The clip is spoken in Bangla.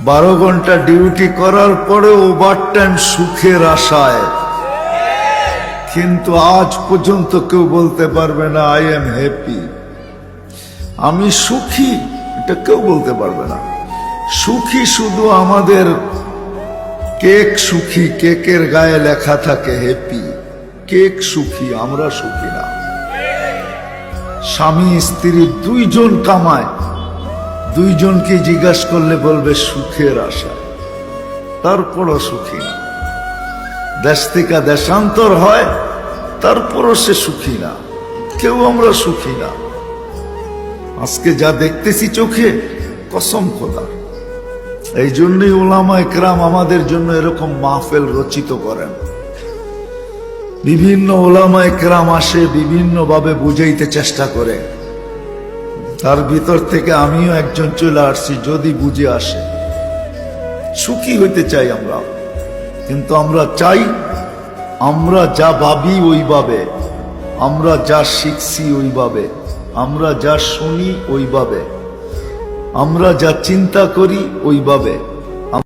বারো ঘণ্টা ডিউটি করার পরে ওভার টাইম সুখের আশায়। কিন্তু আজ পর্যন্ত কেউ বলতে পারবে না আই এম হ্যাপি আমি সুখী, এটা কেউ বলতে পারবে না। সুখী শুধু আমাদের কেক সুখী, কেকের গায়ে লেখা থাকে হ্যাপি কেক সুখী, আমরা সুখী না। স্বামী, স্ত্রী দুইজন কামায়। দুইজনকে জিজ্ঞাসা করলে বলবে, সুখের আশা। তারপরও সুখী না। দেশ থেকে দেশান্তর হয়, তারপরও সে সুখী না। কেউ আমরা সুখী না। আজকে যা দেখতেছি চোখে, কসম খোদা। এই জন্যই ওলামা একরাম আমাদের জন্য এরকম মাহফেল রচিত করেন। বিভিন্ন ওলামা একরাম আসে, বিভিন্নভাবে বুঝাইতে চেষ্টা করে। তার ভিতর থেকে আমিও একজন চলে আসছি যদি বুঝে আসে। সুখী হইতে চাই আমরা। কিন্তু আমরা চাই, আমরা যা ভাবি ওইভাবে, আমরা যা শিখছি ওইভাবে, আমরা যা শুনি ওইভাবে, আমরা যা চিন্তা করি ওইভাবে।